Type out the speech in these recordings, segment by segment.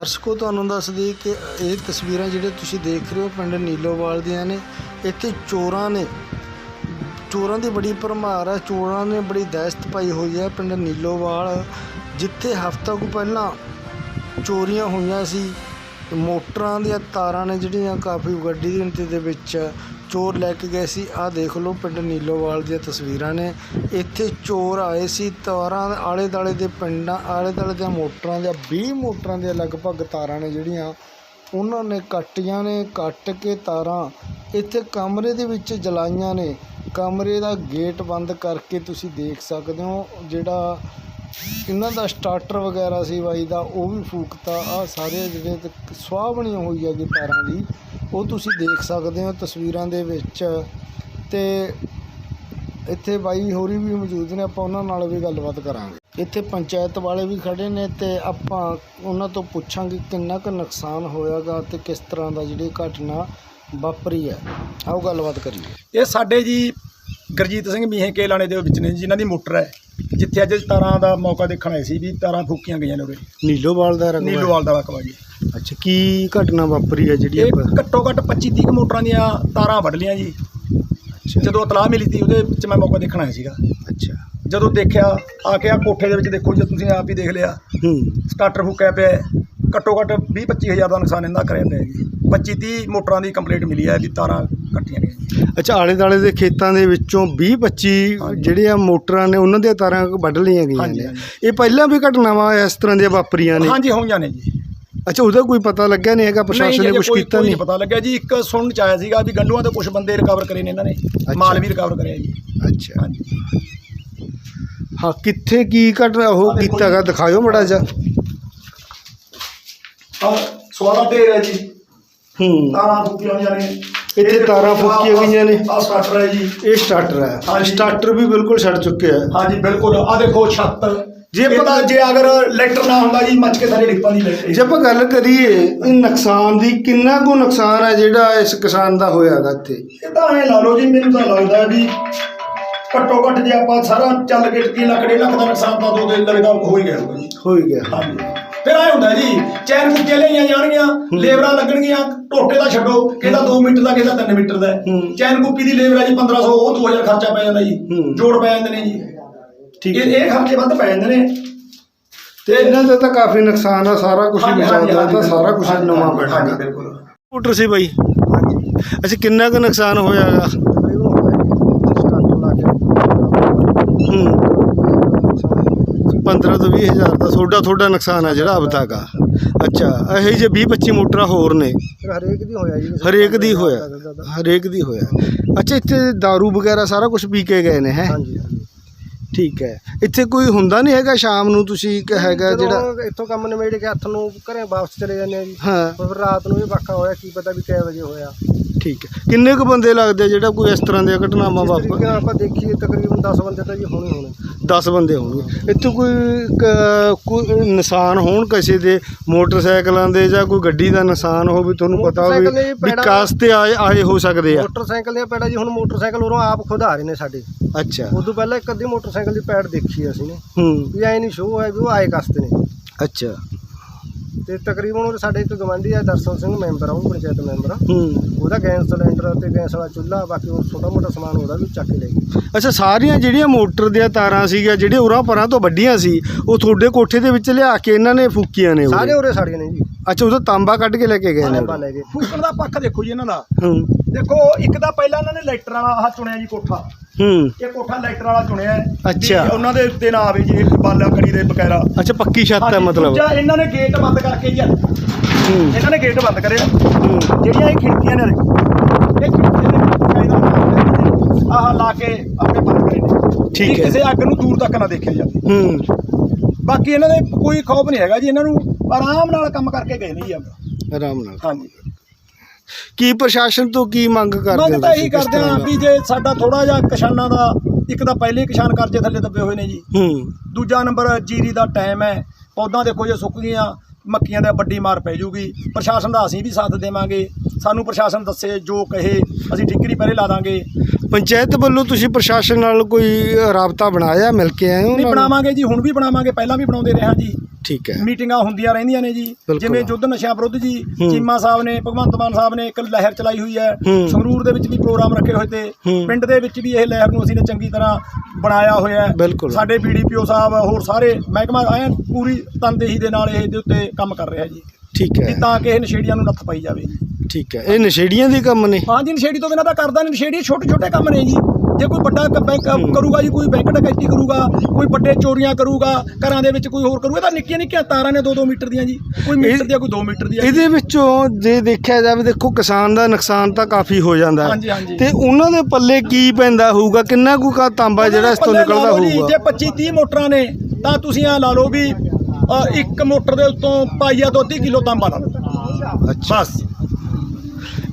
ਦਰਸ਼ਕੋ, ਤੁਹਾਨੂੰ ਦੱਸ ਦਈਏ ਕਿ ਇਹ ਤਸਵੀਰਾਂ ਜਿਹੜੇ ਤੁਸੀਂ ਦੇਖ ਰਹੇ ਹੋ ਪਿੰਡ ਨੀਲੋਵਾਲ ਦੀਆਂ ਨੇ, ਇੱਥੇ ਚੋਰਾਂ ਨੇ, ਚੋਰਾਂ ਦੀ ਬੜੀ ਭਰਮਾਰ ਹੈ ਚੋਰਾਂ ਨੇ ਬੜੀ ਦਹਿਸ਼ਤ ਪਾਈ ਹੋਈ ਹੈ ਪਿੰਡ ਨੀਲੋਵਾਲ, ਜਿੱਥੇ ਹਫ਼ਤਾ ਕੁ ਪਹਿਲਾਂ ਚੋਰੀਆਂ ਹੋਈਆਂ ਸੀ। ਮੋਟਰਾਂ ਦੀਆਂ ਤਾਰਾਂ ਨੇ ਜਿਹੜੀਆਂ ਕਾਫੀ ਗੱਡੀ ਦੀ ਗਿਣਤੀ ਦੇ ਵਿੱਚ ਚੋਰ ਲੈ ਕੇ ਗਏ ਸੀ। ਆਹ ਦੇਖ ਲਓ, ਪਿੰਡ ਨੀਲੋਵਾਲ ਦੀਆਂ ਤਸਵੀਰਾਂ ਨੇ। ਇੱਥੇ ਚੋਰ ਆਏ ਸੀ। ਤਾਰਾਂ ਆਲੇ ਦਾਲੇ ਦੇ ਪਿੰਡਾਂ ਆਲੇ ਦਾਲੇ ਦੀਆਂ ਮੋਟਰਾਂ ਦੀਆਂ 20 ਮੋਟਰਾਂ ਦੀਆਂ ਲਗਭਗ ਤਾਰਾਂ ਨੇ ਜਿਹੜੀਆਂ, ਉਹਨਾਂ ਨੇ ਕੱਟੀਆਂ ਨੇ। ਕੱਟ ਕੇ ਤਾਰਾਂ ਇੱਥੇ ਕਮਰੇ ਦੇ ਵਿੱਚ ਜਲਾਈਆਂ ਨੇ। ਕਮਰੇ ਦਾ ਗੇਟ ਬੰਦ ਕਰਕੇ ਤੁਸੀਂ ਦੇਖ ਸਕਦੇ ਹੋ, ਜਿਹੜਾ ਇਹਨਾਂ ਦਾ ਸਟਾਰਟਰ ਵਗੈਰਾ ਸੀ ਬਾਈ ਦਾ, ਉਹ ਵੀ ਫੂਕਤਾ। ਆ ਸਾਰੇ ਜਿਹੜੇ ਤੇ ਸਵਾਹ ਬਣੀ ਹੋਈ ਹੈਗੀ ਪੈਰਾਂ ਦੀ, ਉਹ ਤੁਸੀਂ ਦੇਖ ਸਕਦੇ ਹੋ ਤਸਵੀਰਾਂ ਦੇ ਵਿੱਚ। ਤੇ ਇੱਥੇ ਬਾਈ ਹੋਰੀ ਵੀ ਮੌਜੂਦ ਨੇ, ਆਪਾਂ ਉਹਨਾਂ ਨਾਲ ਵੀ ਗੱਲਬਾਤ ਕਰਾਂਗੇ। ਇੱਥੇ ਪੰਚਾਇਤ ਵਾਲੇ ਵੀ ਖੜੇ ਨੇ ਤੇ ਆਪਾਂ ਉਹਨਾਂ ਤੋਂ ਪੁੱਛਾਂਗੇ ਕਿੰਨਾ ਕੁ ਨੁਕਸਾਨ ਹੋਇਆਗਾ ਤੇ ਕਿਸ ਤਰ੍ਹਾਂ ਦਾ ਜਿਹੜੀ ਘਟਨਾ ਵਾਪਰੀ ਹੈ। ਆਓ ਗੱਲਬਾਤ ਕਰੀਏ। ਇਹ ਸਾਡੇ ਜੀ ਗੁਰਜੀਤ ਸਿੰਘ ਮੀਹੇ ਕੇ ਲਾਣੇ ਦੇ ਵਿੱਚ ਨੇ ਜਿਨ੍ਹਾਂ ਦੀ ਮੋਟਰ ਹੈ। ਜਿੱਥੇ ਅੱਜ ਤਾਰਾਂ ਦਾ ਮੌਕਾ ਦੇਖਣ ਆਏ ਸੀ ਵੀ ਤਾਰਾਂ ਫੂਕੀਆਂ ਗਈਆਂ ਨੇ ਉਰੇ। ਨੀਲੋਵਾਲ ਦਾ ਰਕਬਾ। ਨੀਲੋਵਾਲ ਦਾ ਰਕਬਾ ਜੀ। ਅੱਛਾ ਕੀ ਘਟਨਾ ਵਾਪਰੀ ਹੈ ਜਿਹੜੀ ਇਹ ਆਪਾਂ ਘੱਟੋ ਘੱਟ 25 30 ਮੋਟਰਾਂ ਦੀਆਂ ਤਾਰਾਂ ਵੱਢ ਲੀਆਂ ਜੀ। ਅੱਛਾ। ਜਦੋਂ ਇਤਲਾਹ ਮਿਲੀ ਸੀ ਉਹਦੇ ਵਿੱਚ ਮੈਂ ਮੌਕਾ ਦੇਖਣ ਆਇਆ ਸੀਗਾ। ਅੱਛਾ। ਜਦੋਂ ਦੇਖਿਆ ਆ ਕੇ ਆ ਕੋਠੇ ਦੇ ਵਿੱਚ ਦੇਖੋ ਜੇ ਤੁਸੀਂ ਆਪ ਹੀ ਦੇਖ ਲਿਆ। ਹੂੰ। ਸਟਾਰਟਰ ਫੂਕਿਆ ਪਿਆ ਹੈ। ਘੱਟੋ ਘੱਟ 20 25 ਹਜ਼ਾਰ ਦਾ ਨੁਕਸਾਨ ਇਹਦਾ ਕਰਿਆ ਪਿਆ ਜੀ। 25 30 ਮੋਟਰਾਂ ਦੀ ਕੰਪਲੀਟ ਮਿਲੀ ਹੈ ਵੀ ਤਾਰਾਂ ਕੱਟੀਆਂ ਨੇ। ਅੱਛਾ ਆਲੇ ਦਾਲੇ ਦੇ ਖੇਤਾਂ ਦੇ ਵਿੱਚੋਂ 20 25 ਜਿਹੜੀਆਂ ਮੋਟਰਾਂ ਨੇ ਉਹਨਾਂ ਦੀਆਂ ਤਾਰਾਂ ਵੱਢ ਲਈਆਂ ਗਈਆਂ ਹਾਂਜੀ, ਨੇ। ਹਾਂਜੀ। ਇਹ ਪਹਿਲਾਂ ਵੀ ਘਟਨਾਵਾਂ ਇਸ ਤਰ੍ਹਾਂ ਦੀਆਂ ਵਾਪਰੀਆਂ ਨੇ? ਹਾਂਜੀ ਹੋਈਆਂ ਨੇ ਜੀ। ਅੱਛਾ ਉਹਦਾ ਕੋਈ ਪਤਾ ਲੱਗਿਆ ਨਹੀਂ ਹੈਗਾ? ਪ੍ਰਸ਼ਾਸਨ ਨੇ ਨਹੀਂ, ਕੁਝ ਕੋਈ- ਕੀਤਾ ਕੋਈ ਨਹੀਂ? ਪਤਾ ਲੱਗਿਆ ਜੀ। ਇੱਕ ਸੁਣਨ ਚ ਆਇਆ ਸੀਗਾ ਵੀ ਗੰਡੂਆਂ ਤੋਂ ਕੁਝ ਬੰਦੇ ਰਿਕਵਰ ਕਰੇ ਨੇ ਇਹਨਾਂ ਨੇ। ਮਾਲ ਵੀ ਰਿਕਵਰ ਕਰਿਆ ਜੀ। ਅੱਛਾ। ਹਾਂਜੀ। ਹਾਂ ਕਿੱਥੇ ਕੀ ਘਟਨਾ ਉਹ ਦੇਖੋ ਕੀਤਾ ਗਾ ਦਿਖਾਇਓ ਮੜਾ ਜਾ ਆ ਸਵਾਲਾ ਢੇਰ ਹੈ ਜੀ। ਹੂੰ। ਤਾਰਾਂ ਫੁੱਕੀਆਂ ਹੋਈਆਂ ਨੇ। ਇੱਥੇ ਤਾਰਾਂ ਫੂਕੀਆਂ ਗਈਆਂ ਨੇ। ਆ ਸਟਾਰਟਰ ਹੈ ਜੀ। ਇਹ ਸਟਾਰਟਰ ਹੈ। ਹਾਂਜੀ। ਸਟਾਰਟਰ ਵੀ ਬਿਲਕੁਲ ਛੱਡ ਚੁੱਕਿਆ ਹੈ। ਹਾਂਜੀ ਬਿਲਕੁਲ। ਆ ਦੇਖੋ ਛੱਤ। ਜੇ ਜੇ ਆਪਾਂ- ਪਤਾ ਜੇ ਅਗਰ ਲੈਟਰ ਨਾ ਹੁੰਦਾ ਜੀ ਮੱਚ ਕੇ ਸਾਰੇ ਡਿੱਗ ਪੈਂਦੀ ਲੈਟਰ। ਜੇ ਆਪਾਂ ਗੱਲ ਕਰੀਏ ਇਹ ਨੁਕਸਾਨ ਦੀ ਕਿੰਨਾ ਕੁ ਨੁਕਸਾਨ ਹੈ ਜਿਹੜਾ ਇਸ ਕਿਸਾਨ ਦਾ ਹੋਇਆਗਾ ਇੱਥੇ? ਇਹ ਤਾਂ ਐ ਲਾ ਲਓ ਜੀ ਮੈਨੂੰ ਤਾਂ ਲੱਗਦਾ ਵੀ ਘੱਟੋ ਘੱਟ ਜੇ ਆਪਾਂ ਸਾਰਾ ਚੱਲ ਕੇ ਕੀ ਲੱਖ ਡੇਢ ਲੱਖ ਦਾ ਨੁਕਸਾਨ ਤਾਂ ਦੋ ਦਿਨ ਲੱਗਦਾ ਹੋ ਹੀ ਗਿਆ ਹੋਊਗਾ ਜੀ। ਹੋ ਹੀ ਗਿਆ। ਹਾਂਜੀ। ਫਿਰ ਆਏ ਹੁੰਦਾ ਜੀ ਚੈਨ ਕੁੱਕੇ ਲਈਆਂ ਜਾਣਗੀਆਂ ਲੇਬਰਾਂ ਲੱਗਣਗੀਆਂ ਟੋਟੇ ਦਾ ਛੱਡੋ ਇਹਦਾ 2 ਮੀਟਰ ਦਾ ਕਿਹਦਾ 3 ਮੀਟਰ ਦਾ ਹੂੰ। ਚੈਨ ਕੁੱਪੀ ਦੀ ਲੇਬਰ ਹੈ ਜੀ 1500 ਉਹ 2000 ਖਰਚਾ ਪੈ ਜਾਂਦਾ ਜੀ। ਹੂੰ। ਜੋੜ ਪੈ ਜਾਂਦੇ ਨੇ ਜੀ। ਠੀਕ ਇਹ ਹੈ। ਇਹ ਖਰਚੇ ਵੱਧ ਪੈ ਜਾਂਦੇ ਨੇ। ਤੇ ਇਹਨਾਂ ਦਾ ਤਾਂ ਕਾਫੀ ਨੁਕਸਾਨ ਆ ਸਾਰਾ ਕੁਝ ਹੀ ਹਾਂਜੀ, ਹਾਂਜੀ, ਬਚਾਉਂਦਾ ਤਾਂ ਹਾਂਜੀ, ਸਾਰਾ ਕੁਝ ਹਾਂਜੀ, ਨਵਾਂ ਹਾਂਜੀ, ਪੈਣਾ ਬਿਲਕੁਲ। ਸਕੂਟਰ ਸੀ ਬਾਈ। ਅੱਛਾ ਕਿੰਨਾ ਕੁ ਨੁਕਸਾਨ ਹੋਇਆਗਾ ਹੂੰ। 15 ਤੋਂ 20 ਹਜ਼ਾਰ ਦਾ ਤੁਹਾਡਾ ਤੁਹਾਡਾ ਨੁਕਸਾਨ ਆ ਜਿਹੜਾ ਅਬ ਤੱਕ ਆ ਅੱਛਾ ਇਹ ਜੇ 20 25 ਮੋਟਰਾਂ ਹੋਰ ਨੇ। ਹਰੇਕ ਦੀ ਹੋਇਆ ਜੀ। ਹਰੇਕ ਦੀ ਹੋਇਆ ਹਰੇਕ ਦੀ ਹੋਇਆ। ਅੱਛਾ ਇੱਥੇ दारू ਵਗੈਰਾ ਸਾਰਾ ਕੁਝ ਪੀ ਕੇ ਗਏ ਨੇ ਹੈ? ਹਾਂਜੀ ਠੀਕ ਹੈ। ਇੱਥੇ ਕੋਈ ਹੁੰਦਾ ਨਹੀਂ ਹੈਗਾ ਸ਼ਾਮ ਨੂੰ ਤੁਸੀਂ ਕਿ ਹੈਗਾ ਜਿਹੜਾ ਜਦੋਂ ਇੱਥੋਂ ਕੰਮ ਨਿਬੇੜ ਕੇ ਹੱਥ ਨੂੰ ਘਰੇ ਵਾਪਸ ਚਲੇ ਜਾਂਦੇ ਆ ਜੀ। ਹਾਂ। ਪਰ ਫਿਰ ਰਾਤ ਨੂੰ ਇਹ ਵਾਕਾ ਹੋਇਆ ਕੀ ਪਤਾ ਵੀ ਕਿੰਨੇ ਵਜੇ ਹੋਇਆ। ਠੀਕ ਹੈ। ਕਿੰਨੇ ਕੁ ਬੰਦੇ ਲੱਗਦੇ ਆ ਜਿਹੜਾ ਕੋਈ ਇਸ ਤਰ੍ਹਾਂ ਦੀਆਂ ਘਟਨਾਵਾਂ ਇਸ ਤਰੀਕੇ ਵਾਪਰ ਨਾਲ ਆਪਾਂ ਦੇਖੀਏ ਤਕਰੀਬਨ 10 ਬੰਦੇ ਤਾਂ ਜੀ ਹੋਣੇ ਹੋਣੇ। 10 ਬੰਦੇ ਹੋਣਗੇ। ਇੱਥੇ ਕੋਈ ਕ- ਕੋਈ ਨਿਸ਼ਾਨ ਹੋਣ ਕਿਸੇ ਦੇ ਮੋਟਰਸਾਈਕਲਾਂ ਦੇ ਜਾਂ ਕੋਈ ਗੱਡੀ ਦਾ ਨਿਸ਼ਾਨ ਹੋਵੇ ਤੁਹਾਨੂੰ ਪਤਾ ਹੋਵੇ ਮੋਟਰਸਾਈਕਲ ਦੇ ਵੀ ਪੈੜਾਂ- ਕਾਸ ਤੇ ਆਏ ਆਏ ਹੋ ਸਕਦੇ ਆ। ਮੋਟਰਸਾਈਕਲ ਦੀਆਂ ਪੈੜਾਂ ਜੀ ਹੁਣ ਮੋਟਰਸਾਈਕਲ ਉਰੋਂ ਆਪ ਖੁਦ ਆ ਰਹੇ ਨੇ ਸਾਡੇ। ਅੱਛਾ। ਉਦੋਂ ਪਹਿਲਾਂ ਇੱਕ ਅੱਧੀ ਮੋਟਰਸਾਈਕਲ ਦੀ ਪੈੜ ਦੇਖੀ ਅਸੀਂ ਨੇ। ਹੂੰ। ਵੀ ਐ ਨਹੀਂ ਸ਼ੋਅ ਹੈ ਵੀ ਉਹ ਆਏ ਕਸਤੇ ਨੇ। ਅੱਛਾ। ਤੇ ਤਕਰੀਬਨ ਉਹ ਸਾਡੇ ਇੱਕ ਗਵਾਂਢੀ ਆ ਦਰਸ਼ਨ ਸਿੰਘ ਮੈਂਬਰ ਆ ਉਹ ਪੰਚਾਇਤ ਮੈਂਬਰ ਆ। ਹੂੰ। ਉਹਦਾ ਗੈਸ ਸਿਲੰਡਰ ਤੇ ਗੈਸ ਵਾਲਾ ਚੁੱਲ੍ਹਾ ਬਾਕੀ ਉਹ ਛੋਟਾ ਮੋਟਾ ਸਮਾਨ ਉਹਦਾ ਵੀ ਚੱਕ ਕੇ ਲੈ ਗਏ। ਅੱਛਾ ਸਾਰੀਆਂ ਜਿਹੜੀਆਂ ਮੋਟਰ ਦੀਆਂ ਤਾਰਾਂ ਸੀਗੀਆਂ ਜਿਹੜੇ ਉਰਾਂ ਪਰਾਂ ਤੋਂ ਵੱਡੀਆਂ ਸੀ ਉਹ ਤੁਹਾਡੇ ਕੋਠੇ ਦੇ ਵਿੱਚ ਲਿਆ ਕੇ ਇਹਨਾਂ ਨੇ ਫੂਕੀਆਂ ਨੇ। ਸਾਰੇ ਉਰੇ? ਸਾੜੀਆਂ ਨੇ ਜੀ। ਅੱਛਾ ਉਹਦਾ ਤਾਂਬਾ ਕੱਢ ਕੇ ਲੈ ਕੇ ਗਏ ਨੇ ਲੈ ਗਏ। ਫੂਕਣ ਦਾ ਪੱਖ ਦੇਖੋ ਜੀ ਇਹਨਾਂ ਦਾ। ਹੂੰ। ਦੇਖੋ ਇੱਕ ਤਾਂ ਪਹਿਲਾਂ ਇਹਨਾਂ ਨੇ ਲੈਟਰ ਵਾਲਾ ਆਹ ਚੁਣਿਆ ਜੀ ਕੋਠਾ। ਹੂੰ। ਇਹ ਕੋਠਾ ਲੈਟਰ ਵਾਲਾ ਚੁਣਿਆ ਹੈ। ਵੀ ਅੱਛਾ। ਉਹਨਾਂ ਦੇ ਉੱਤੇ ਨਾ ਆਵੇ ਜੀ ਬਾਲਾ ਕੜੀ ਦੇ ਬਕਾਇਦਾ। ਅੱਛਾ ਪੱਕੀ ਛੱਤ ਹੈ ਹਾਂਜੀ, ਮਤਲਬ। ਦੂਜਾ ਇਹਨਾਂ ਨੇ ਗੇਟ ਬੰਦ ਕਰਕੇ ਜੀ ਹੂੰ। ਇਹਨਾਂ ਨੇ ਗੇਟ ਬੰਦ ਕਰਿਆ ਹੂੰ। ਜਿਹੜੀਆਂ ਇਹ ਖਿੜਕੀਆਂ ਨੇ ਇਹ ਖਿੜਕੀਆਂ ਨੇ ਬਕਾਇਦਾ ਆਹ ਲਾ ਕੇ ਆਪਣੇ ਬੰਦ ਕਰੇ ਨੇ। ਠੀਕ ਵੀ ਹੈ। ਕਿਸੇ ਅੱਗ ਨੂੰ ਦੂਰ ਤੱਕ ਨਾ ਦੇਖਿਆ ਜਾਵੇ। ਹੂੰ। ਬਾਕੀ ਇਹਨਾਂ ਦੇ ਕੋਈ ਖੌਫ ਨਹੀਂ ਹੈਗਾ ਜੀ। ਇਹਨਾਂ ਨੂੰ ਆਰਾਮ ਨਾਲ ਕੰਮ ਕਰਕੇ ਗਏ ਨੇ ਜੀ ਆਰਾਮ ਨਾਲ। ਹਾਂਜੀ। ਕੀ ਪ੍ਰਸ਼ਾਸਨ ਤੋਂ ਕੀ ਮੰਗ ਕਰਦੇ ਮੰਗ ਤਾਂ ਇਹੀ ਕਰਦੇ ਦਾ? ਵੀ ਜੇ ਸਾਡਾ ਥੋੜਾ ਜਿਹਾ ਕਿਸਾਨਾਂ ਦਾ ਇੱਕ ਤਾਂ ਪਹਿਲੇ ਕਿਸਾਨ ਕਰਜ਼ੇ ਥੱਲੇ ਦੱਬੇ ਹੋਏ ਨੇ ਜੀ। ਹੂੰ। ਦੂਜਾ ਨੰਬਰ ਜੀਰੀ ਦਾ ਟਾਈਮ ਹੈ ਪੌਦਾਂ ਦੇਖੋ ਜੇ ਸੁੱਕ ਗਈਆਂ ਮੱਕੀਆਂ ਦਾ ਵੱਡੀ ਮਾਰ ਪੈ ਜੂਗੀ। ਪ੍ਰਸ਼ਾਸਨ ਦਾ ਅਸੀਂ ਵੀ ਸਾਥ ਦੇਵਾਂਗੇ। ਸਾਨੂੰ ਪ੍ਰਸ਼ਾਸਨ ਦੱਸੇ ਜੋ ਕਹੇ ਅਸੀਂ ਠਿਕਰੀ ਪਹਿਲੇ ਲਾ ਦਾਂਗੇ। ਪੰਚਾਇਤ ਵੱਲੋਂ ਤੁਸੀਂ ਪ੍ਰਸ਼ਾਸਨ ਨਾਲ ਕੋਈ ਰਾਬਤਾ ਬਣਾਇਆ ਮਿਲ ਕੇ ਆਏ ਹੋ ਨਹੀਂ? ਬਣਾਵਾਂਗੇ ਜੀ ਹੁਣ ਵੀ ਬਣਾਵਾਂਗੇ ਪਹਿਲਾਂ ਵੀ ਬਣਾਉਂਦੇ ਰਹੇ ਹਾਂ ਜੀ। ਠੀਕ ਹੈ। ਮੀਟਿੰਗਾਂ ਹੁੰਦੀਆਂ ਰਹਿੰਦੀਆਂ ਨੇ ਜੀ। ਬਿਲਕੁਲ। ਜਿਵੇਂ ਯੁੱਧ ਨਸ਼ਿਆਂ ਵਿਰੁੱਧ ਜੀ ਹੂੰ। ਚੀਮਾ ਸਾਹਿਬ ਨੇ ਭਗਵੰਤ ਮਾਨ ਸਾਹਿਬ ਨੇ ਇੱਕ ਲਹਿਰ ਚਲਾਈ ਹੋਈ ਹੈ। ਹੂੰ। ਸੰਗਰੂਰ ਦੇ ਵਿੱਚ ਵੀ ਪ੍ਰੋਗਰਾਮ ਰੱਖੇ ਹੋਏ ਤੇ ਹੂੰ। ਪਿੰਡ ਦੇ ਵਿੱਚ ਵੀ ਇਹ ਲਹਿਰ ਨੂੰ ਅਸੀਂ ਨੇ ਚੰਗੀ ਤਰ੍ਹਾਂ ਬਣਾਇਆ ਹੋਇਆ ਹੈ। ਬਿਲਕੁਲ। ਸਾਡੇ ਬੀਡੀਪੀਓ ਸਾਹਿਬ ਹੋਰ ਸਾਰੇ ਮਹਿਕਮਾ ਐ ਪੂਰੀ ਤਨਦੇਹੀ ਦੇ ਨਾਲ ਇਹ ਦੇ ਉੱਤੇ ਕੰਮ ਕਰ ਰਿਹਾ ਜੀ। ਠੀਕ ਹੈ। ਤਾਂ ਕਿ ਇਹ ਨਸ਼ੇੜੀਆਂ ਨੂੰ ਨੱਥ ਪਾਈ ਜਾਵੇ। ਠੀਕ ਹੈ। ਇਹ ਨਸ਼ੇੜੀਆਂ ਦੇ ਕੰਮ ਨੇ? ਹਾਂਜੀ ਨਸ਼ੇੜੀ ਤੋਂ ਬਿਨਾਂ ਤਾਂ ਕਰਦਾ ਨਹੀਂ। ਨਸ਼ੇੜੀ ਛੋਟੇ ਛੋਟੇ ਕੰਮ ਨੇ ਜੀ। ਜੇ ਕੋਈ ਵੱਡਾ ਬੈਂਕ ਕਰੂਗਾ ਜੀ ਕੋਈ ਬੈਂਕ ਡਕੈਤੀ ਕਰੂਗਾ ਕੋਈ ਵੱਡੇ ਚੋਰੀਆਂ ਕਰੂਗਾ ਘਰਾਂ ਦੇ ਵਿੱਚ ਕੋਈ ਹੋਰ ਕਰੂਗਾ ਤਾਂ ਨਿੱਕੀਆਂ ਨਿੱਕੀਆਂ ਤਾਰਾਂ ਨੇ 2-2 ਮੀਟਰ ਦੀਆਂ ਜੀ। ਕੋਈ ਮੀਟਰ ਦੀਆਂ ਕੋਈ 2 ਮੀਟਰ ਦੀਆਂ ਇਹਦੇ ਵਿੱਚੋਂ ਜੇ ਦੇਖਿਆ ਜਾਵੇ ਦੇਖੋ ਕਿਸਾਨ ਦਾ ਨੁਕਸਾਨ ਤਾਂ ਕਾਫੀ ਹੋ ਜਾਂਦਾ ਤੇ ਉਹਨਾਂ ਦੇ ਪੱਲੇ ਕੀ ਪੈਂਦਾ ਹੋਊਗਾ? ਕਿੰਨਾ ਕੁ ਕਾ ਤਾਂਬਾ ਜਿਹੜਾ ਇਸ ਤੋਂ ਨਿਕਲਦਾ ਹੋਊਗਾ? ਜੇ 25 30 ਮੋਟਰਾਂ ਨੇ ਤਾਂ ਤੁਸੀਂ ਆ ਲਾ ਲਓ ਵੀ ਇੱਕ ਮੋਟਰ ਦੇ ਉੱਤੋਂ ਪਾਈਆ ਤੋਂ ਅੱਧੀ ਕਿਲੋ ਤਾਂਬਾ ਲਾ ਲਓ। ਅੱਛਾ। ਬਸ।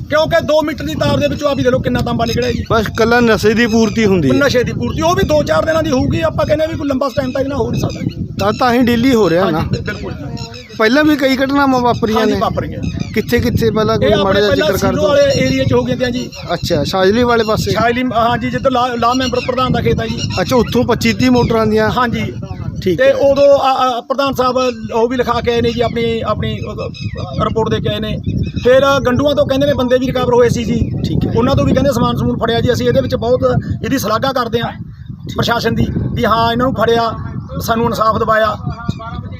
ਕਿਉਂਕਿ 2 ਮੀਟਰ ਦੀ ਤਾਰ ਦੇ ਵਿੱਚੋਂ ਆ ਵੀ ਦੇ ਲਓ ਕਿੰਨਾ ਤਾਂਬਾ ਨਿਕਲਿਆ ਜੀ। ਬਸ ਕੱਲਾ ਨਸ਼ੇ ਦੀ ਪੂਰਤੀ ਹੁੰਦੀ ਹੈ। ਨਸ਼ੇ ਦੀ ਪੂਰਤੀ ਉਹ ਵੀ 2-4 ਦਿਨਾਂ ਦੀ ਹੋਊਗੀ ਆਪਾਂ ਕਹਿੰਦੇ ਵੀ ਕੋਈ ਲੰਬਾ ਟਾਈਮ ਤੱਕ ਨਾ ਹੋ ਨਹੀਂ ਸਕਦਾ। ਤਾਂ ਤਾਂ ਹੀ ਡੇਲੀ ਹੋ ਰਿਹਾ ਨਾ। ਬਿਲਕੁਲ। ਪਹਿਲਾਂ ਵੀ ਕਈ ਘਟਨਾਵਾਂ ਵਾਪਰੀਆਂ ਨੇ। ਵਾਪਰੀਆਂ। ਕਿੱਥੇ ਕਿੱਥੇ ਪਹਿਲਾਂ ਕੋਈ ਮਾੜਾ ਜਿਹਾ ਜ਼ਿਕਰ ਕਰ ਦਿਓ ਵਾਲੇ ਏਰੀਆ 'ਚ ਹੋ ਗਈਆਂ ਤੇ ਜੀ। ਅੱਛਾ ਸ਼ਾਜਲੀ ਵਾਲੇ ਪਾਸੇ। ਸ਼ਾਇਲੀ ਹਾਂਜੀ ਜਿੱਧਰ ਲਾ ਲਾ ਮੈਂਬਰ ਪ੍ਰਧਾਨ ਦਾ ਖੇਤ ਆ ਜੀ। ਅੱਛਾ ਉੱਥੋਂ 25 30 ਮੋਟਰਾਂ ਦੀਆਂ। ਹਾਂਜੀ। ਠੀਕ ਤੇ ਹੈ। ਉਦੋਂ ਆ- ਆ ਪ੍ਰਧਾਨ ਸਾਹਿਬ ਉਹ ਵੀ ਲਿਖਾ ਕੇ ਆਏ ਨੇ ਜੀ ਆਪਣੀ ਆਪਣੀ ਰਿਪੋਰਟ ਦੇ ਕੇ ਆਏ ਨੇ। ਫਿਰ ਗੰਡੂਆਂ ਤੋਂ ਕਹਿੰਦੇ ਨੇ ਬੰਦੇ ਵੀ ਰਿਕਵਰ ਹੋਏ ਸੀ ਜੀ। ਠੀਕ ਹੈ। ਉਹਨਾਂ ਤੋਂ ਵੀ ਕਹਿੰਦੇ ਸਮਾਨ ਸਮੂਨ ਫੜਿਆ ਜੀ। ਅਸੀਂ ਇਹਦੇ ਵਿੱਚ ਬਹੁਤ ਇਹਦੀ ਸ਼ਲਾਘਾ ਕਰਦੇ ਹਾਂ ਪ੍ਰਸ਼ਾਸਨ ਦੀ ਵੀ ਹਾਂ ਇਹਨਾਂ ਨੂੰ ਫੜਿਆ ਸਾਨੂੰ ਇਨਸਾਫ ਦਿਵਾਇਆ।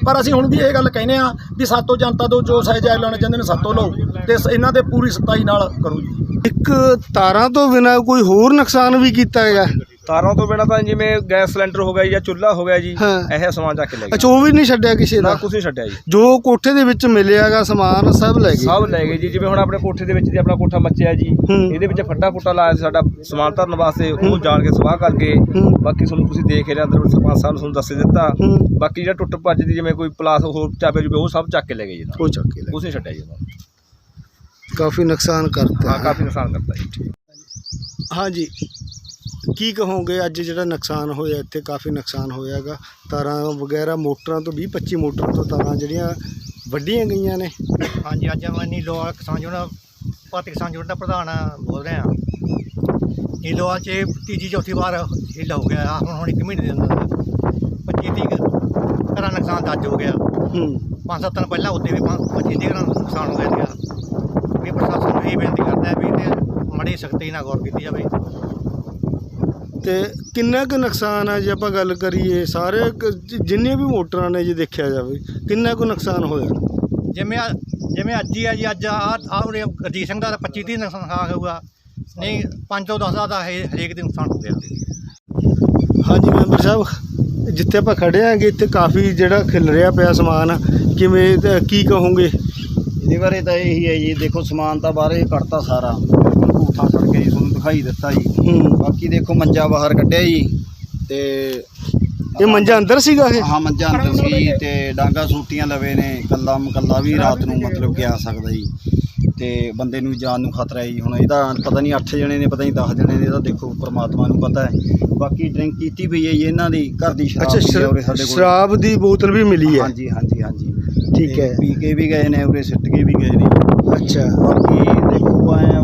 ਪਰ ਅਸੀਂ ਹੁਣ ਵੀ ਇਹ ਗੱਲ ਕਹਿੰਦੇ ਆ ਵੀ ਸਾਤੋਂ ਜਨਤਾ ਤੋਂ ਜੋ ਸਹਿਜਾਇ ਲੈਣਾ ਚਾਹੁੰਦੇ ਨੇ ਸਾਤੋਂ ਲਓ ਤੇ ਸ- ਇਹਨਾਂ ਤੇ ਪੂਰੀ ਸਤਾਈ ਨਾਲ ਕਰੋ ਜੀ। ਇੱਕ ਤਾਰਾਂ ਤੋਂ ਬਿਨਾ ਕੋਈ ਹੋਰ ਨੁਕਸਾਨ ਵੀ ਕੀਤਾ ਹੈਗਾ ਤਾਰਾਂ ਤੋਂ ਬਿਨਾਂ ਤਾਂ ਜਿਵੇਂ ਗੈਸ ਸਿਲੰਡਰ ਹੋ ਗਿਆ ਜੀ ਜਾਂ ਚੁੱਲ੍ਹਾ ਹੋ ਗਿਆ ਜੀ ਹਾਂ। ਇਹ ਸਮਾਨ ਚੱਕ ਕੇ ਲੈ ਗਏ ਅੱਛਾ ਉਹ ਵੀ ਨਹੀਂ ਛੱਡਿਆ ਕਿਸੇ ਨਾ ਦਾ ਕੁਝ ਨਹੀਂ ਛੱਡਿਆ ਜੀ ਜੋ ਕੋਠੇ ਦੇ ਵਿੱਚ ਮਿਲਿਆਗਾ ਸਮਾਨ ਸਭ ਲੈ ਗਏ ਸਭ ਲੈ ਗਏ ਜੀ ਜਿਵੇਂ ਹੁਣ ਆਪਣੇ ਕੋਠੇ ਦੇ ਵਿੱਚ ਦੀ ਆਪਣਾ ਕੋਠਾ ਮੱਚਿਆ ਜੀ ਹੂੰ। ਇਹਦੇ ਵਿੱਚ ਫੱਟਾ ਫੁੱਟਾ ਲਾਇਆ ਸੀ ਸਾਡਾ ਸਮਾਨ ਧਰਨ ਵਾਸਤੇ ਉਹ ਜਾਣ ਕੇ ਸਵਾਹ ਕਰਕੇ ਹੂੰ। ਬਾਕੀ ਤੁਹਾਨੂੰ ਤੁਸੀਂ ਦੇਖ ਲਿਆ ਅੰਦਰ ਸਰਪੰਚ ਸਾਹਿਬ ਨੇ ਤੁਹਾਨੂੰ ਦੱਸ ਹੀ ਦਿੱਤਾ ਹੂੰ। ਬਾਕੀ ਜਿਹੜਾ ਟੁੱਟ ਭੱਜ ਦੀ ਜਿਵੇਂ ਕੋਈ ਪਲਾਸ ਹੋਰ ਚਾਬੇ ਜੂਬੇ ਉਹ ਸਭ ਚੱਕ ਕੇ ਲੈ ਗਏ ਜੀ ਨਾਲ। ਉਹ ਚੱਕ ਕੇ ਲੈ ਕੁਛ ਨਹੀਂ ਛੱਡਿਆ ਜੀ ਉਹਨਾਂ ਨੇ। ਗਏ। ਕਾਫੀ ਨੁਕਸਾਨ ਕਰਤਾ ਹੈ। ਕਾਫੀ ਨੁਕਸਾਨ ਕਰਤਾ ਜੀ ਹਾਂਜੀ ਕੀ ਕਹੋਗੇ? ਅੱਜ ਜਿਹੜਾ ਨੁਕਸਾਨ ਹੋਇਆ ਇੱਥੇ ਕਾਫੀ ਨੁਕਸਾਨ ਹੋਇਆਗਾ। ਤਾਰਾਂ ਵਗੈਰਾ ਮੋਟਰਾਂ ਤੋਂ 20 25 ਮੋਟਰਾਂ ਤੋਂ ਤਾਰਾਂ ਜਿਹੜੀਆਂ ਵੱਡੀਆਂ ਗਈਆਂ ਨੇ। ਹਾਂਜੀ ਅੱਜ ਮੈਂ ਨੀਲੋ ਕਿਸਾਨ ਜੁੜਾ ਭਾਰਤੀ ਕਿਸਾਨ ਜੁੜਾ ਦਾ ਪ੍ਰਧਾਨ ਬੋਲ ਰਿਹਾ ਨੀਲੋ ਚ ਤੀਜੀ ਚੌਥੀ ਵਾਰ ਹਿੱਲ ਹੋ ਗਿਆ। ਹੁਣ ਹੁਣ ਇੱਕ ਮਹੀਨੇ ਦੇ ਅੰਦਰ 25 ਤੀਹ ਘਰਾਂ ਨੁਕਸਾਨ ਅੱਜ ਹੋ ਗਿਆ। ਹੂੰ। ਪੰਜ ਸੱਤ ਦਿਨ ਪਹਿਲਾਂ ਉੱਤੇ ਵੀ ਪੰਜ- ਪੱਚੀ ਤੀਹ ਘਰਾਂ ਦਾ ਨੁਕਸਾਨ ਹੋ ਗਿਆ ਸੀਗਾ। ਵੀ ਪ੍ਰਸ਼ਾਸਨ ਨੂੰ ਇਹ ਬੇਨਤੀ ਕਰਦਾ ਹੈ ਵੀ ਤੇ ਮੜੀ ਸਖਤੀ ਨਾਲ ਗੌਰ ਕੀਤੀ ਜਾਵੇ। ਤੇ ਕਿੰਨਾ ਕੁ ਨੁਕਸਾਨ ਹੈ ਜੇ ਆਪਾਂ ਗੱਲ ਕਰੀਏ ਸਾਰੇ ਕ- ਜਿ- ਜਿੰਨੀਆਂ ਵੀ ਮੋਟਰਾਂ ਨੇ ਜੇ ਦੇਖਿਆ ਜਾਵੇ ਕਿੰਨਾ ਕੁ ਨੁਕਸਾਨ ਹੋਇਆ? ਜਿਵੇਂ ਆ- ਜਿਵੇਂ ਅੱਜ ਹੀ ਆ ਜੀ ਅੱਜ ਆ ਆ ਉਰੇ ਗੁਰਜੀਤ ਸਿੰਘ ਦਾ 25 ਤੀਹ ਨੁਕਸਾਨ ਹੋਊਗਾ। ਨਹੀਂ 5 ਤੋਂ 10 ਦਾ ਹਰੇਕ ਦੇ ਨੁਕਸਾਨ ਹੋ ਗਿਆ ਹਾਂਜੀ ਮੈਂਬਰ ਸਾਹਿਬ ਜਿੱਥੇ ਆਪਾਂ ਖੜੇ ਆਂਗੇ ਇੱਥੇ ਕਾਫੀ ਜਿਹੜਾ ਖਿਲ ਰਿਹਾ ਪਿਆ ਸਮਾਨ ਕਿਵੇਂ ਤੇ ਕੀ ਕਹੋਗੇ? ਇਹਦੇ ਬਾਰੇ ਤਾਂ ਇਹੀ ਹੈ ਜੀ ਦੇਖੋ ਸਮਾਨ ਤਾਂ ਬਾਹਰੇ ਕੱਢਤਾ ਸਾਰਾ। ਝੂਠਾ ਸੜ ਕੇ ਜੀ ਤੁਹਾਨੂੰ ਦਿਖਾਈ ਦਿੱਤਾ ਜੀ। ਹੂੰ। ਬਾਕੀ ਦੇਖੋ ਮੰਜਾ ਬਾਹਰ ਕੱਢਿਆ ਜੀ ਤੇ ਇਹ ਮੰਜਾ ਅੰਦਰ ਸੀਗਾ ਇਹ? ਹਾਂ ਮੰਜਾ ਅੰਦਰ ਸੀ ਤੇ ਡਾਂਗਾ ਸੂਟੀਆਂ ਲਵੇ ਨੇ ਕੱਲਾ ਮਕੱਲਾ ਵੀ ਰਾਤ ਨੂੰ ਮਤਲਬ ਕਿ ਆ ਸਕਦਾ ਜੀ। ਤੇ ਬੰਦੇ ਨੂੰ ਜਾਨ ਨੂੰ ਖਤਰਾ ਹੈ ਜੀ ਹੁਣ ਇਹਦਾ ਪਤਾ ਨਹੀਂ 8 ਜਣੇ ਨੇ ਪਤਾ ਨਹੀਂ 10 ਜਣੇ ਨੇ ਇਹਦਾ ਦੇਖੋ ਪ੍ਰਮਾਤਮਾ ਨੂੰ ਪਤਾ ਹੈ। ਬਾਕੀ ਡਰਿੰਕ ਕੀਤੀ ਪਈ ਹੈ ਜੀ ਇਹਨਾਂ ਦੀ ਘਰ ਦੀ ਸ਼ਰਾਬ ਪਈ ਹੈ ਉਰੇ ਸਾਡੇ ਕੋਲ। ਸ਼ਰਾਬ ਦੀ ਬੋਤਲ ਵੀ ਮਿਲੀ ਹੈ? ਹਾਂਜੀ ਹਾਂਜੀ ਹਾਂਜੀ। ਠੀਕ ਹੈ। ਪੀ ਕੇ ਵੀ ਗਏ ਨੇ ਉਰੇ ਸਿੱਟ ਕੇ ਵੀ ਗਏ ਨੇ। ਅੱਛਾ। ਬਾਕੀ ਦੇਖੋ ਐ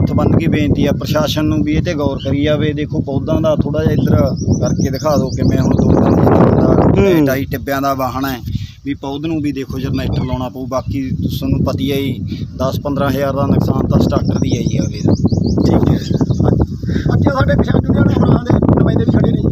ਹੱਥ ਬੰਨ ਕੇ ਬੇਨਤੀ ਆ ਪ੍ਰਸ਼ਾਸਨ ਨੂੰ ਵੀ ਇਹ ਤੇ ਗੌਰ ਕਰੀ ਜਾਵੇ। ਦੇਖੋ ਪੌਦਾਂ ਦਾ ਥੋੜਾ ਜਿਹਾ ਇੱਧਰ ਕਰਕੇ ਦਿਖਾ ਦਿਓ ਕਿਵੇਂ ਹੁਣ ਦੋ ਤਿੰਨ ਹੂੰ। ਢਾਈ ਟਿੱਬਿਆਂ ਦਾ ਵਾਹਣ ਹੈ। ਵੀ ਪੌਦ ਨੂੰ ਵੀ ਦੇਖੋ ਜਨਰੇਟਰ ਲਾਉਣਾ ਪਊ ਬਾਕੀ ਤੁਹਾਨੂੰ ਪਤੀ ਹੈ ਜੀ 10 15000 ਦਾ ਨੁਕਸਾਨ ਤਾਂ ਸਟਾਰਟਰ ਦੀ ਹੈ ਜੀ ਅਗਲੇ ਦਾ ਠੀਕ ਹੈ। ਅੱਜ ਸਾਡੇ ਕਿਸਾਨ ਯੂਨੀਅਨ ਹੋਰਾਂ ਦੇ ਨੁਮਾਇੰਦੇ ਵੀ ਖੜੇ ਨੇ ਜੀ।